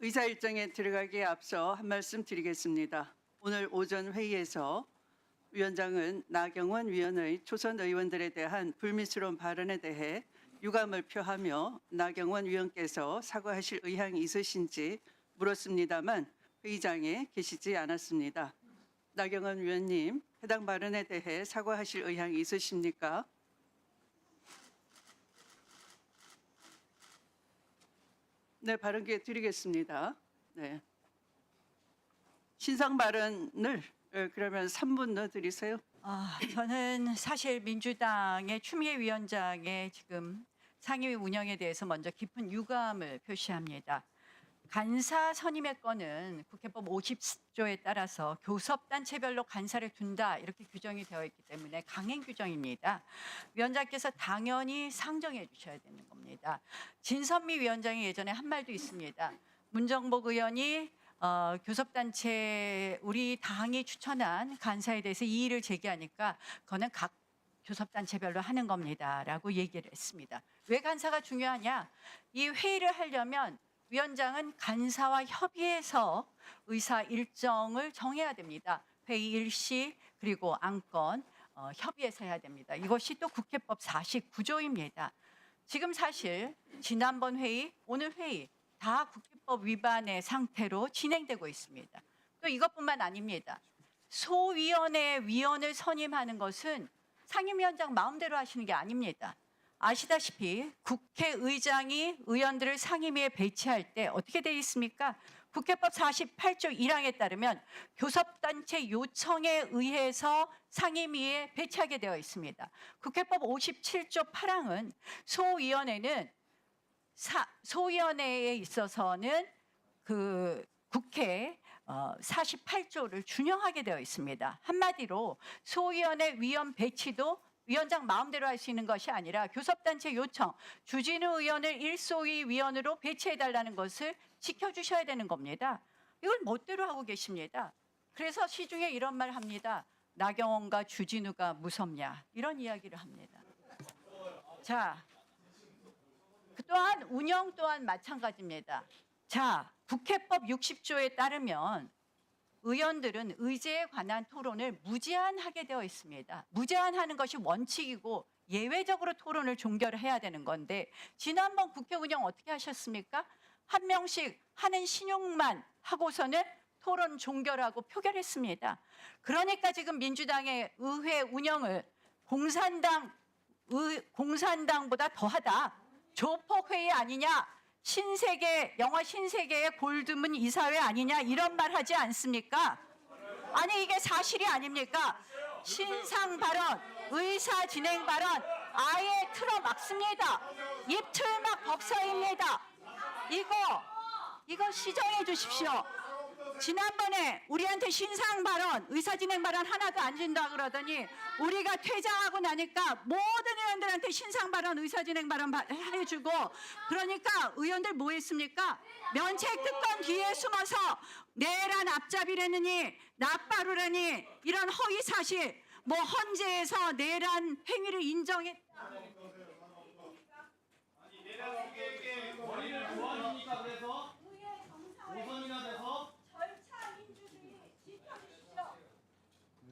의사 일정에 들어가기에 앞서 한 말씀 드리겠습니다. 오늘 오전 회의에서 위원장은 나경원 위원의 초선 의원들에 대한 불미스러운 발언에 대해 유감을 표하며 나경원 위원께서 사과하실 의향이 있으신지 물었습니다만 회의장에 계시지 않았습니다. 나경원 위원님, 해당 발언에 대해 사과하실 의향이 있으십니까? 네, 발언 기회 드리겠습니다. 네. 신상 발언을 예, 그러면 3분 넣어 드리세요. 아, 저는 사실 민주당의 추미애 위원장의 지금 상임위 운영에 대해서 먼저 깊은 유감을 표시합니다. 간사 선임의 건은 국회법 50조에 따라서 교섭단체별로 간사를 둔다 이렇게 규정이 되어 있기 때문에 강행 규정입니다. 위원장께서 당연히 상정해 주셔야 되는 겁니다. 진선미 위원장이 예전에 한 말도 있습니다. 문정복 의원이 어, 교섭단체 우리 당이 추천한 간사에 대해서 이의를 제기하니까 그거는 각 교섭단체별로 하는 겁니다라고 얘기를 했습니다. 왜 간사가 중요하냐? 이 회의를 하려면 위원장은 간사와 협의해서 의사 일정을 정해야 됩니다. 회의 일시 그리고 안건 어, 협의해서 해야 됩니다. 이것이 또 국회법 49조입니다. 지금 사실 지난번 회의, 오늘 회의 다 국회법 위반의 상태로 진행되고 있습니다. 또 이것뿐만 아닙니다. 소위원회 위원을 선임하는 것은 상임위원장 마음대로 하시는 게 아닙니다. 아시다시피 국회의장이 의원들을 상임위에 배치할 때 어떻게 되어 있습니까? 국회법 48조 1항에 따르면 교섭단체 요청에 의해서 상임위에 배치하게 되어 있습니다. 국회법 57조 8항은 소위원회는 사, 소위원회에 있어서는 그 국회 어, 48조를 준용하게 되어 있습니다. 한마디로 소위원회 위원 배치도 위원장 마음대로 할 수 있는 것이 아니라 교섭단체 요청, 주진우 의원을 일소위 위원으로 배치해달라는 것을 지켜주셔야 되는 겁니다. 이걸 멋대로 하고 계십니다. 그래서 시중에 이런 말 합니다. 나경원과 주진우가 무섭냐 이런 이야기를 합니다. 자, 그 또한 운영 또한 마찬가지입니다. 자, 국회법 60조에 따르면 의원들은 의제에 관한 토론을 무제한하게 되어 있습니다. 무제한하는 것이 원칙이고 예외적으로 토론을 종결해야 되는 건데 지난번 국회 운영 어떻게 하셨습니까? 한 명씩 하는 신용만 하고서는 토론 종결하고 표결했습니다. 그러니까 지금 민주당의 의회 운영을 공산당 의, 공산당보다 더하다. 조폭 회의 아니냐? 신세계 영화 신세계의 골드문 이사회 아니냐 이런 말 하지 않습니까? 아니 이게 사실이 아닙니까? 신상 발언, 의사 진행 발언 아예 틀어 막습니다. 입틀막 법사입니다. 이거 이거 시정해 주십시오. 지난번에 우리한테 신상 발언, 의사 진행 발언 하나도 안 준다 그러더니 우리가 퇴장하고 나니까 모든 의원들한테 신상 발언, 의사 진행 발언 바- 해주고 그러니까 의원들 뭐 했습니까? 면책 특권 뒤에 숨어서 내란 앞잡이라느니 나빠루라니 이런 허위 사실 뭐 헌재에서 내란 행위를 인정했 우선이니까 그래서 우선이나 돼서 절차 민주주의 지켜주십시오.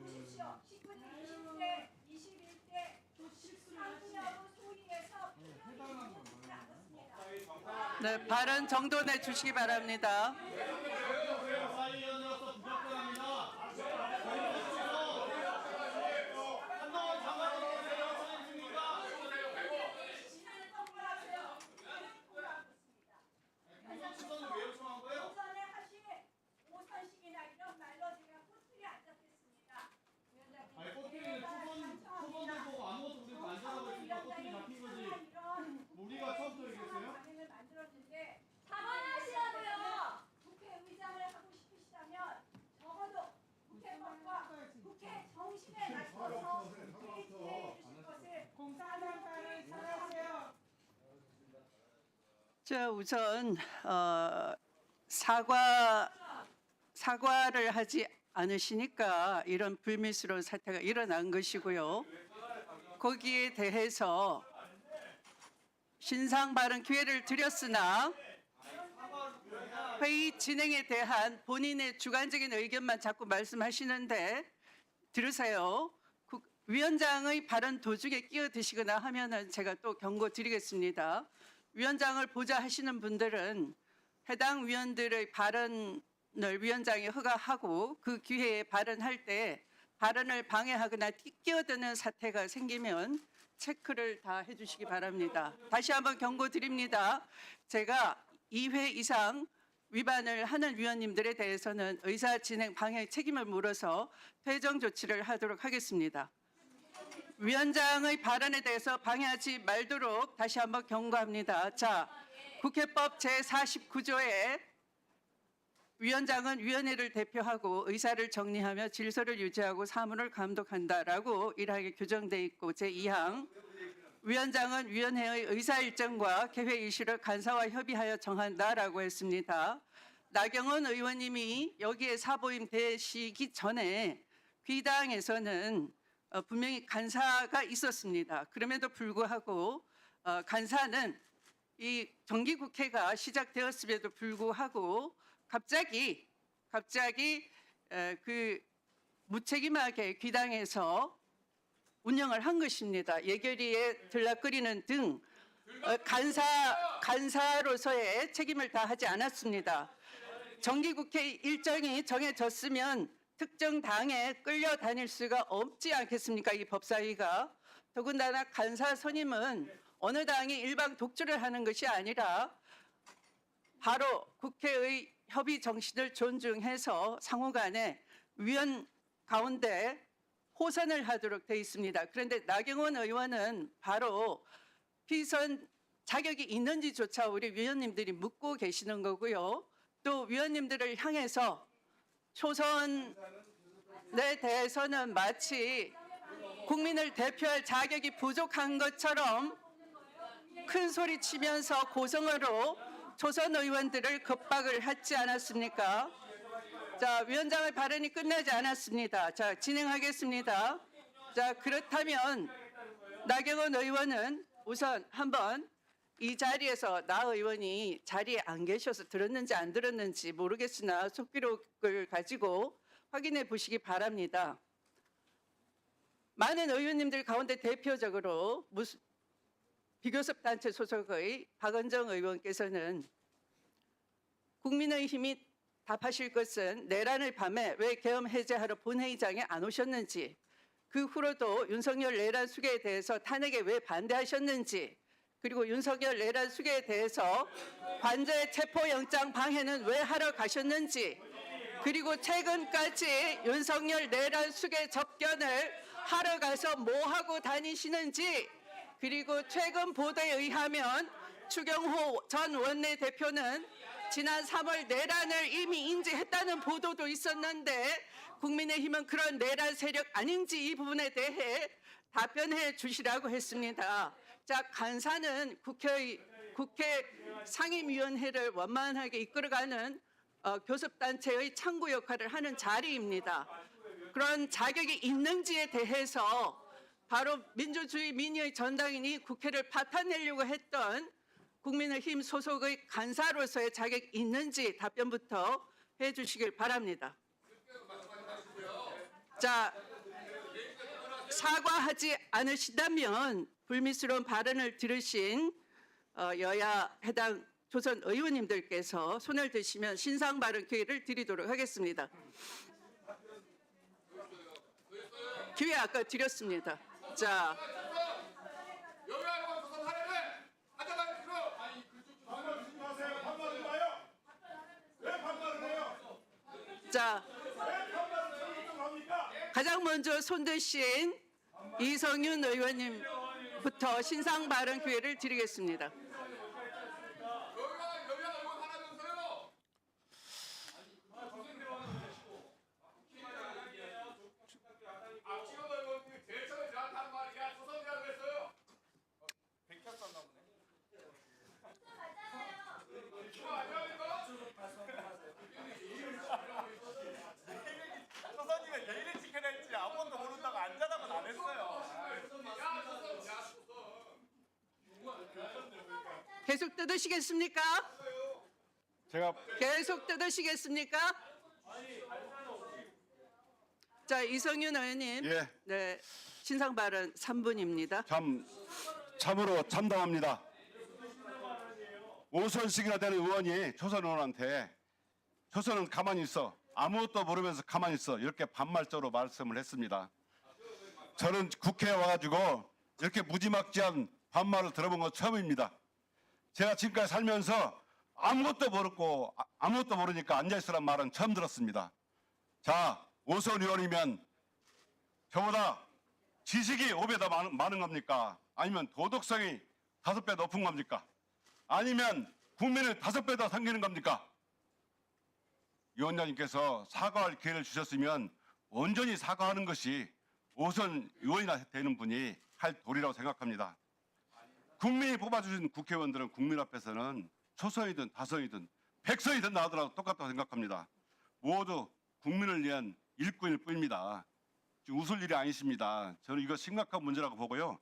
보십시오. 19대, 20대, 21대 상여로 소위에서 필요한 것을 않았습니다. 네, 발언 정돈해 주시기 바랍니다. 사위원으로서 부적절합니다. 한동훈 장관으로 제가 선했습니까? 수선을 왜 요청한 거예요? 오선에 하신 오선식이나 이런 말로 제가 꼬투리 안 잡겠습니다. 위원장님. 아니 꼬투리는 초선 초선들 보고 아무것도 우리가 안 잘하고 있으니까 꼬투리 잡힌 거지. 뭐 우리가 처음부터 얘기했어요? 방향을 만들었는데 사과하시라고요. 국회의장을 하고 싶으시다면 적어도 국회법과 국회 정신에 맞춰서 회의해 주실 것을 공사장관을 전하세요. 자, 우선 어, 사과 사과를 하지 않으시니까 이런 불미스러운 사태가 일어난 것이고요. 거기에 대해서 신상 발언 기회를 드렸으나 회의 진행에 대한 본인의 주관적인 의견만 자꾸 말씀하시는데 들으세요. 국- 위원장의 발언 도중에 끼어드시거나 하면은 제가 또 경고 드리겠습니다. 위원장을 보좌 하시는 분들은 해당 위원들의 발언을 위원장이 허가하고 그 기회에 발언할 때 발언을 방해하거나 끼- 끼어드는 사태가 생기면 체크를 다 해주시기 바랍니다. 다시 한번 경고 드립니다. 제가 2회 이상 위반을 하는 위원님들에 대해서는 의사 진행 방해 책임을 물어서 퇴정 조치를 하도록 하겠습니다. 위원장의 발언에 대해서 방해하지 말도록 다시 한번 경고합니다. 자, 국회법 제49조에 위원장은 위원회를 대표하고 의사를 정리하며 질서를 유지하고 사무를 감독한다라고 일하게 규정돼 있고 제2항 위원장은 위원회의 의사 일정과 개회 일시를 간사와 협의하여 정한다라고 했습니다. 나경원 의원님이 여기에 사보임 되시기 전에 귀당에서는 어, 분명히 간사가 있었습니다. 그럼에도 불구하고 어, 간사는 이 정기국회가 시작되었음에도 불구하고 갑자기 갑자기 에, 그 무책임하게 귀당해서 운영을 한 것입니다. 예결위에 들락거리는 등 어, 간사 간사로서의 책임을 다하지 않았습니다. 정기국회 일정이 정해졌으면 특정 당에 끌려다닐 수가 없지 않겠습니까? 이 법사위가 더군다나 간사 선임은 어느 당이 일방 독주를 하는 것이 아니라 바로 국회의 협의 정신을 존중해서 상호간에 위원 가운데 호선을 하도록 돼 있습니다. 그런데 나경원 의원은 바로 피선 자격이 있는지조차 우리 위원님들이 묻고 계시는 거고요. 또 위원님들을 향해서 초선에 대해서는 마치 국민을 대표할 자격이 부족한 것처럼 큰 소리 치면서 고성어로 초선 의원들을 겁박을 하지 않았습니까? 자, 위원장의 발언이 끝나지 않았습니다. 자, 진행하겠습니다. 자, 그렇다면 나경원 의원은 우선 한번 이 자리에서 나 의원이 자리에 안 계셔서 들었는지 안 들었는지 모르겠으나 속기록을 가지고 확인해 보시기 바랍니다. 많은 의원님들 가운데 대표적으로 무슨 비교섭 단체 소속의 박은정 의원께서는 국민의힘이 답하실 것은 내란의 밤에 왜 계엄 해제하러 본회의장에 안 오셨는지 그 후로도 윤석열 내란 수계에 대해서 탄핵에 왜 반대하셨는지 그리고 윤석열 내란 수계에 대해서 관제 체포영장 방해는 왜 하러 가셨는지 그리고 최근까지 윤석열 내란 수계 접견을 하러 가서 뭐 하고 다니시는지 그리고 최근 보도에 의하면 추경호 전 원내대표는 지난 3월 내란을 이미 인지했다는 보도도 있었는데 국민의힘은 그런 내란 세력 아닌지 이 부분에 대해 답변해 주시라고 했습니다. 자, 간사는 국회 국회 상임위원회를 원만하게 이끌어가는 어, 교섭단체의 창구 역할을 하는 자리입니다. 그런 자격이 있는지에 대해서 바로 민주주의 민의의 전당인이 국회를 파탄내려고 했던 국민의힘 소속의 간사로서의 자격이 있는지 답변부터 해주시길 바랍니다. 자, 사과하지 않으시다면 불미스러운 발언을 들으신 어, 여야 해당 조선 의원님들께서 손을 드시면 신상 발언 기회를 드리도록 하겠습니다. 기회 아까 드렸습니다. 자? 자? 가장 먼저 손 드신 이성윤 의원님 부터 신상 발언 기회를 드리겠습니다. 여기가 여기가 이거 하라면서요. 앞치고 이거 제일 처음에 저한테 한 말이야. 조선이라고 했어요. 백혔었나 보네. 이거 아니라니까? 조선님의 예의를 지켜야 될지 아무것도 모른다고 안전하고 안 했어요. 야 조선, 야 조선. 계속 뜯으시겠습니까? 제가 계속 뜯으시겠습니까? 자 이성윤 의원님, 예. 네 신상 발언 3분입니다. 참 참으로 참담합니다. 오선식이나 되는 의원이 초선 의원한테 초선은 가만히 있어 아무것도 모르면서 가만히 있어 이렇게 반말적으로 말씀을 했습니다. 저는 국회에 와가지고 이렇게 무지막지한 반말을 들어본 건 처음입니다. 제가 지금까지 살면서 아무것도 모르고 아- 아무것도 모르니까 앉아있으란 말은 처음 들었습니다. 자 오선 의원이면 저보다 지식이 5배 더 많은, 많은 겁니까? 아니면 도덕성이 다섯 배 높은 겁니까? 아니면 국민을 다섯 배더 섬기는 겁니까? 위원장님께서 사과할 기회를 주셨으면 온전히 사과하는 것이 오선 의원이나 되는 분이 할 도리라고 생각합니다. 국민이 뽑아주신 국회의원들은 국민 앞에서는 초선이든 다선이든 백선이든 나오더라도 똑같다고 생각합니다. 모두 국민을 위한 일꾼일 뿐입니다. 웃을 일이 아니십니다. 저는 이거 심각한 문제라고 보고요.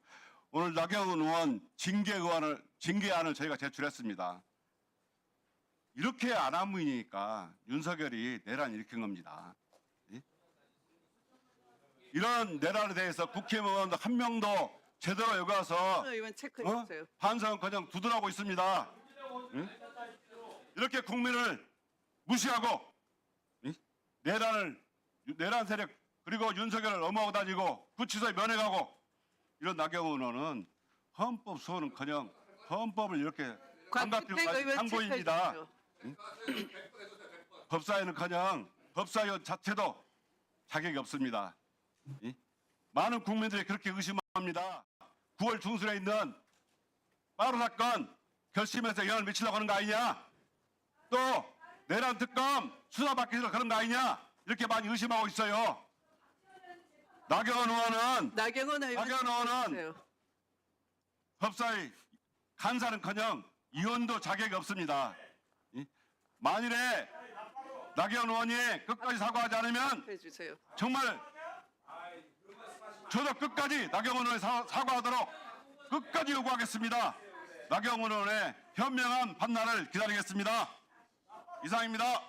오늘 나경원 의원 징계 의안을 징계안을 저희가 제출했습니다. 이렇게 안하무이니까 윤석열이 내란 일으킨 겁니다. 예? 이런 내란에 대해서 국회의원 한 명도 제대로 여기 와서 의원 체크해 어? 주세요. 반성은 그냥 두드러고 있습니다. 응? 이렇게 국민을 무시하고 응? 내란을 내란 세력 그리고 윤석열을 넘어오고 다니고 구치소에 면회가고 이런 나경원 의원은 헌법 소원은커녕 헌법을 이렇게 의원 체크해 상고입니다. 주십시오. 법사위는커녕 법사위원 자체도 자격이 없습니다. 이? 많은 국민들이 그렇게 의심합니다. 9월 중순에 있는 빠루 사건 결심해서 영향을 미치려고 하는 거 아니냐? 또 내란 특검 수사받기 위해서 그런 거 아니냐? 이렇게 많이 의심하고 있어요. 나경원 의원은 나경원 의원 나경원 의원은. 법사위 간사는커녕 의원도 자격이 없습니다. 이? 만일에 나경원 의원이 끝까지 사과하지 않으면. 정말 저도 끝까지 나경원 의원의 사, 사과하도록 끝까지 요구하겠습니다. 나경원 의원의 현명한 판단을 기다리겠습니다. 이상입니다.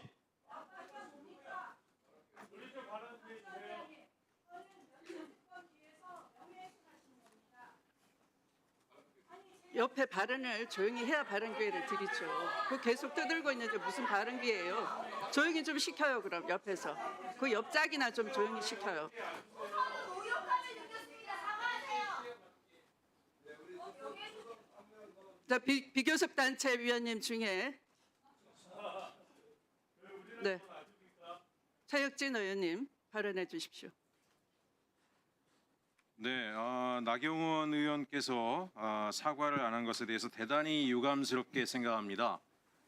옆에 발언을 조용히 해야 발언 기회를 드리죠. 그 계속 떠들고 있는데 무슨 발언 기회예요? 조용히 좀 시켜요 그럼 옆에서. 그 옆짝이나 좀 조용히 시켜요. 모욕감을 느꼈습니다. 사과하세요. 자 비, 비교섭 단체 위원님 중에 네 차혁진 의원님 발언해 주십시오. 네, 어, 나경원 의원께서 어, 사과를 안 한 것에 대해서 대단히 유감스럽게 생각합니다.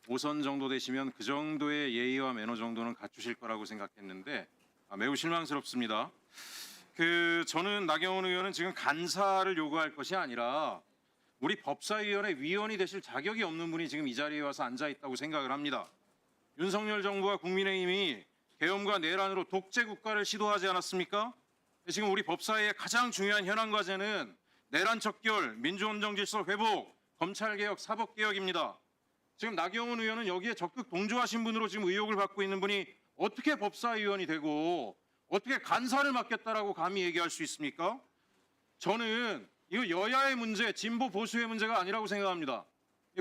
5선 정도 되시면 그 정도의 예의와 매너 정도는 갖추실 거라고 생각했는데 아, 매우 실망스럽습니다. 그 저는 나경원 의원은 지금 간사를 요구할 것이 아니라 우리 법사위원회 위원이 되실 자격이 없는 분이 지금 이 자리에 와서 앉아 있다고 생각을 합니다. 윤석열 정부와 국민의힘이 계엄과 내란으로 독재 국가를 시도하지 않았습니까? 지금 우리 법사위의 가장 중요한 현안 과제는 내란 척결, 민주헌정 질서 회복, 검찰 개혁, 사법 개혁입니다. 지금 나경원 의원은 여기에 적극 동조하신 분으로 지금 의혹을 받고 있는 분이 어떻게 법사위원이 되고 어떻게 간사를 맡겠다라고 감히 얘기할 수 있습니까? 저는 이거 여야의 문제, 진보 보수의 문제가 아니라고 생각합니다.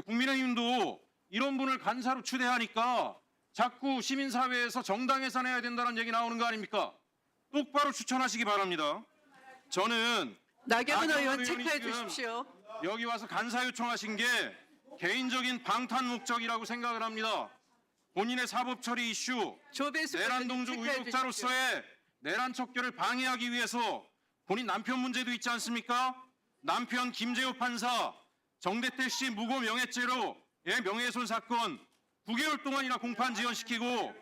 국민의힘도 이런 분을 간사로 추대하니까 자꾸 시민사회에서 정당 해산해야 된다는 얘기 나오는 거 아닙니까? 똑바로 추천하시기 바랍니다. 저는 나경원 의원 체크해 주십시오. 여기 와서 간사 요청하신 게 개인적인 방탄 목적이라고 생각을 합니다. 본인의 사법 처리 이슈, 내란 동조. 의혹자로서의 내란 척결을 방해하기 위해서 본인 남편 문제도 있지 않습니까? 남편 김재호 판사, 정대택 씨 무고 명예죄로 예, 명예훼손 사건 9개월 동안이나 공판 지연시키고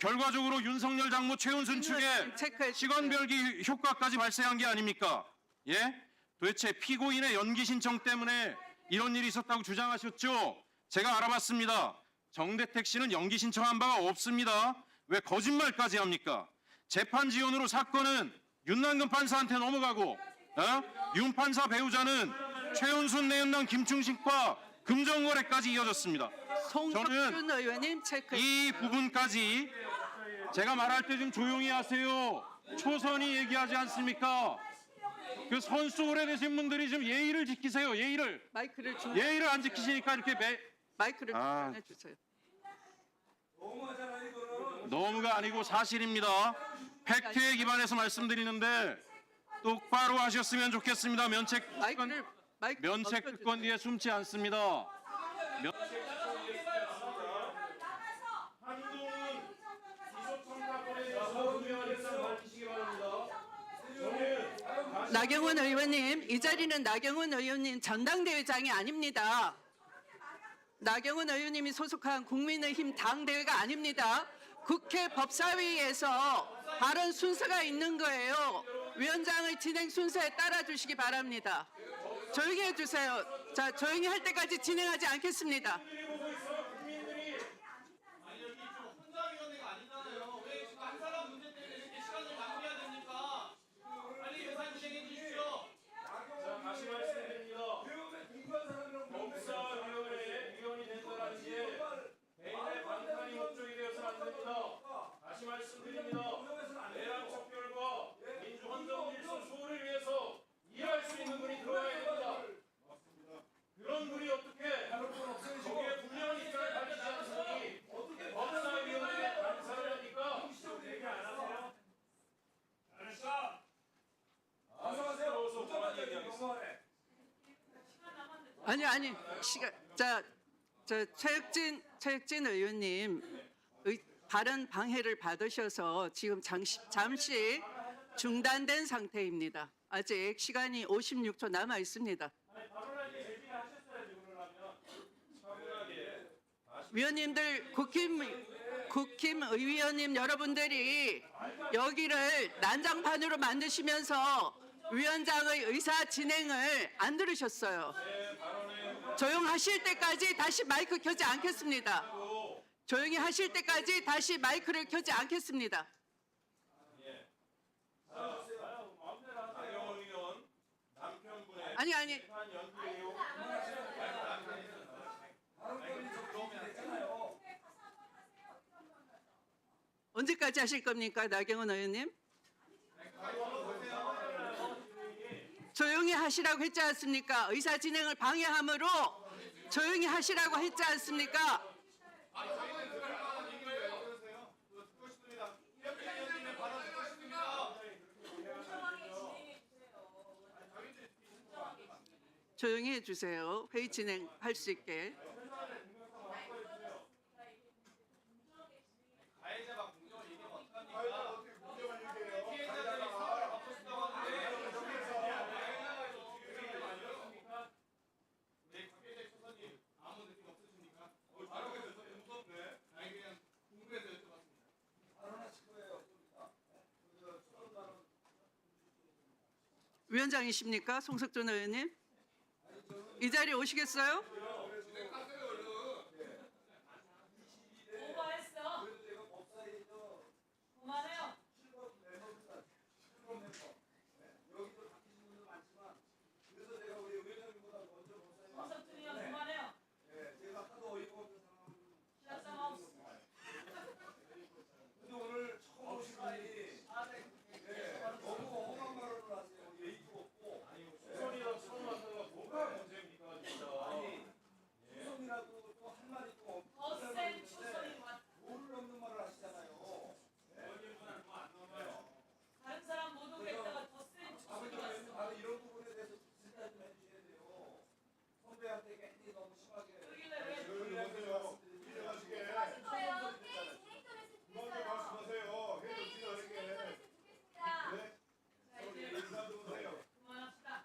결과적으로 윤석열 장모 최은순 측에. 시간별기 효과까지 발생한 게 아닙니까? 예? 도대체 피고인의 연기 신청 때문에 이런 일이 있었다고 주장하셨죠? 제가 알아봤습니다. 정대택 씨는 연기 신청한 바가 없습니다. 왜 거짓말까지 합니까? 재판 지연으로 사건은 윤남근 판사한테 넘어가고 어? 윤 판사 배우자는 최은순 내연남 김충식과 금전거래까지 이어졌습니다. 송석준 의원님 체크. 이 부분까지 제가 말할 때 좀 조용히 하세요. 초선이 얘기하지 않습니까? 그 선수 오래되신 분들이 좀 예의를 지키세요. 예의를 마이크를 중 예의를 안 지키시니까 이렇게 매, 마이크를 아. 중단해 주세요. 너무가 아니고 사실입니다. 팩트에 기반해서 말씀드리는데 똑바로 하셨으면 좋겠습니다. 면책 마이크를 마이크 면책. 특권 뒤에 숨지 않습니다. 면- 나경원 의원님, 이 자리는 나경원 의원님 전당대회장이 아닙니다. 나경원 의원님이 소속한 국민의힘 당대회가 아닙니다. 국회 법사위에서 발언 순서가 있는 거예요. 위원장의 진행 순서에 따라 주시기 바랍니다. 조용히 해주세요. 자, 조용히 할 때까지 진행하지 않겠습니다. 혼자위원회가 아니잖아요. 왜 지금 한 사람 문제 때문에 이렇게 시간을 낭비해야 됩니까? 빨리 예산 진행해 주십시오. 다시 말씀드립니다. 법사위원회 위원이 된다는 게 개인의 방탄이 목적이 되어서 안 됩니다. 다시 말씀드립니다. 내란 척결과 민주헌정 질서 수호를 위해서 일할 수 있는 분이 들어와야 됩니다. 그런 분이 어떻게 거기에 분명한 입장을 밝히지 않으니 어떻게 법사위원회에 간사를 합니까? 아니 아니 시간 자저 최혁진 최혁진 의원님 의, 발언 방해를 받으셔서 지금 잠시, 잠시 중단된 상태입니다. 아직 시간이 56초 남아 있습니다. 위원님들 국힘 국힘 의위원님 여러분들이 여기를 난장판으로 만드시면서 위원장의 의사 진행을 안 들으셨어요. 조용하실 때까지 다시 마이크 켜지 않겠습니다. 조용히 하실 때까지 다시 마이크를 켜지 않겠습니다. 아니 아니 언제까지 하실 겁니까 나경원 의원님? 조용히 하시라고 했지 않습니까? 의사 진행을 방해함으로 조용히 하시라고 했지 않습니까? 조용히 해주세요. 회의 진행할 수 있게. 위원장이십니까? 송석준 의원님? 이 자리에 오시겠어요? 오버했어. 그만해요. 홍석준이 형 그만해요. 시작상 없어. 더센 추선이 왔. 다른 사람 못 오겠다가 더센 추선이 왔어. 여기는 왜 거예요. 회의 진행 좀 했으면 좋겠어요. 네, 회의 진행 좀 했으면 좋겠습니다. 자 이제 그만합시다.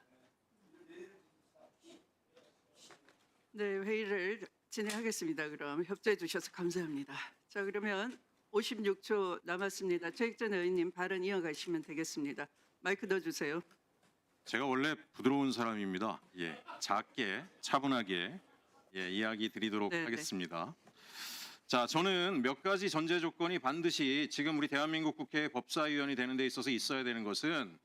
네, 회의를 진행하겠습니다. 그럼 협조해 주셔서 감사합니다. 자, 그러면 56초 남았습니다. 최익전 의원님 발언 이어가시면 되겠습니다. 마이크 넣어주세요. 제가 원래 부드러운 사람입니다. 예, 작게 차분하게 예, 이야기 드리도록 네, 네. 하겠습니다. 자, 저는 몇 가지 전제 조건이 반드시 지금 우리 대한민국 국회 법사위원이 되는 데 있어서 있어야 되는 것은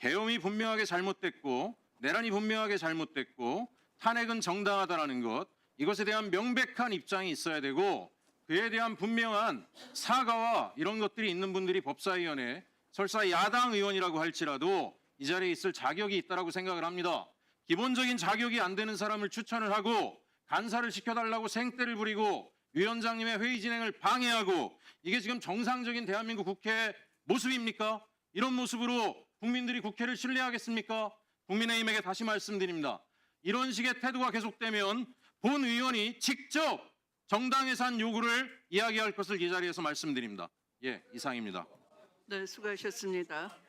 계엄이 분명하게 잘못됐고 내란이 분명하게 잘못됐고 탄핵은 정당하다라는 것 이것에 대한 명백한 입장이 있어야 되고 그에 대한 분명한 사과와 이런 것들이 있는 분들이 법사위원회 설사 야당 의원이라고 할지라도 이 자리에 있을 자격이 있다라고 생각을 합니다. 기본적인 자격이 안 되는 사람을 추천을 하고 간사를 시켜달라고 생떼를 부리고 위원장님의 회의 진행을 방해하고 이게 지금 정상적인 대한민국 국회 모습입니까? 이런 모습으로 국민들이 국회를 신뢰하겠습니까? 국민의힘에게 다시 말씀드립니다. 이런 식의 태도가 계속되면 본 의원이 직접 정당 예산 요구를 이야기할 것을 이 자리에서 말씀드립니다. 예, 이상입니다. 네, 수고하셨습니다.